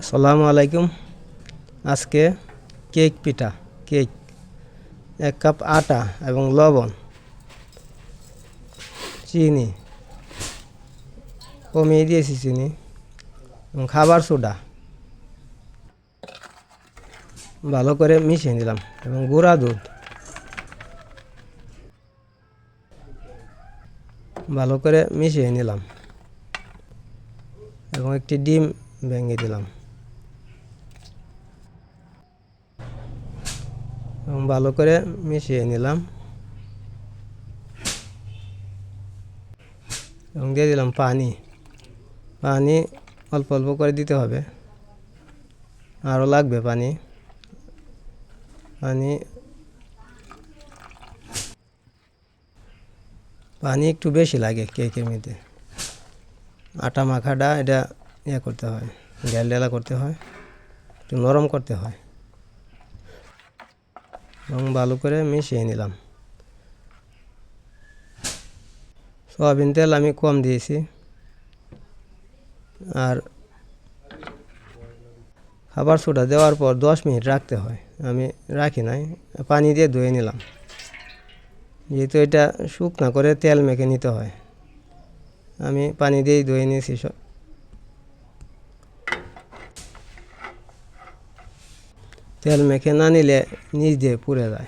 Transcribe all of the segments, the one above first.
আসসালামু আলাইকুম। আজকে কেক পিঠা, কেক। এক কাপ আটা এবং লবণ, চিনি। কমিয়ে দিয়েছি চিনি এবং খাবার সোডা। ভালো করে মিশিয়ে নিলাম এবং গুঁড়া দুধ। ভালো করে মিশিয়ে নিলাম এবং একটি ডিম ভেঙে দিলাম। এবং ভালো করে মিশিয়ে নিলাম। এবং দিয়ে দিলাম পানি। পানি অল্প অল্প করে দিতে হবে। আরও লাগবে পানি। পানি পানি একটু বেশি লাগে কেকের মধ্যে আটা মাখাটা এটা ইয়ে করতে হয় ডেল করতে হয়, একটু নরম করতে হয়। এবং ভালো করে মিশিয়ে নিলাম। সয়াবিন তেল আমি কম দিয়েছি। আর খাবার সোডা দেওয়ার পর দশ মিনিট রাখতে হয়। আমি রাখি নাই, পানি দিয়ে ধুয়ে নিলাম। যেহেতু এটা শুকনা করে তেল মেখে নিতে হয়। আমি পানি দিয়েই ধুয়ে নিয়েছি সব। তেল মেখে না নিলে নিচ দিয়ে পুড়ে যায়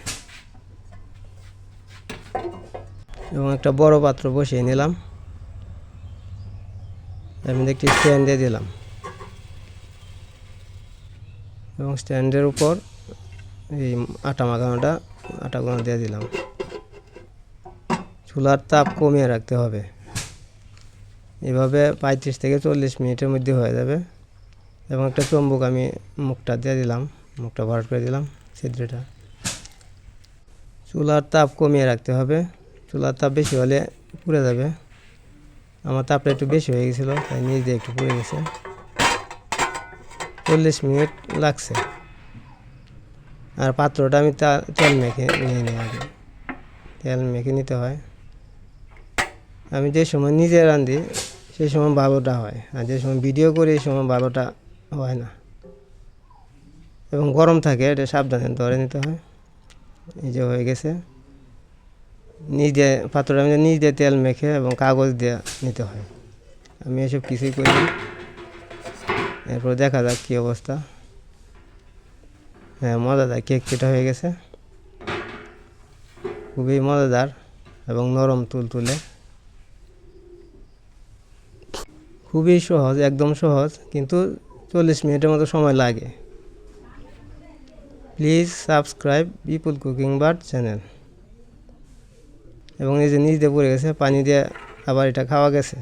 এবং একটা বড় পাত্র বসিয়ে নিলাম। এর মধ্যে একটি স্ট্যান্ড দিয়ে দিলাম। এবং স্ট্যান্ডের উপর এই আটা মাখানোটা আটাগুলো দিয়ে দিলাম। চুলার তাপ কমিয়ে রাখতে হবে। এভাবে পঁয়ত্রিশ থেকে চল্লিশ মিনিটের মধ্যে হয়ে যাবে। এবং একটা চম্বুক আমি মুখটা দিয়ে দিলাম। মুখটা ভরাট করে দিলাম, ছিদ্রটা। চুলার তাপ কমিয়ে রাখতে হবে। চুলার তাপ বেশি হলে পুড়ে যাবে। আমার তাপটা একটু বেশি হয়ে গেছিল, তাই নিচ দিয়ে একটু পুড়ে গেছে। চল্লিশ মিনিট লাগছে। আর পাত্রটা আমি তা, তেল মেখে নিয়ে নিই আগে। তেল মেখে নিতে হয়। আমি যে সময় নিজে রাঁধি সেই সময় ভালোটা হয়। আর যে সময় ভিডিও করি, এই সময় ভালোটা হয় না। এবং গরম থাকে, এটা সাবধানে ধরে নিতে হয়। এই যে হয়ে গেছে। নিজে পাত্রটা আমি নিজ দিয়ে তেল মেখে এবং কাগজ দিয়ে নিতে হয়। আমি এসব কিছুই করি এরপর দেখা যাক কী অবস্থা। হ্যাঁ মজাদার কেক কেটা হয়ে গেছে। খুবই মজাদার এবং নরম তুলতুলে। খুবই সহজ, একদম সহজ, কিন্তু চল্লিশ মিনিটের মতো সময় লাগে। Please subscribe Bipul Cooking Bird channel এবং এই যে নিচ দিয়ে পড়ে গেছে, পানি দিয়ে আবার এটা খাওয়া গেছে।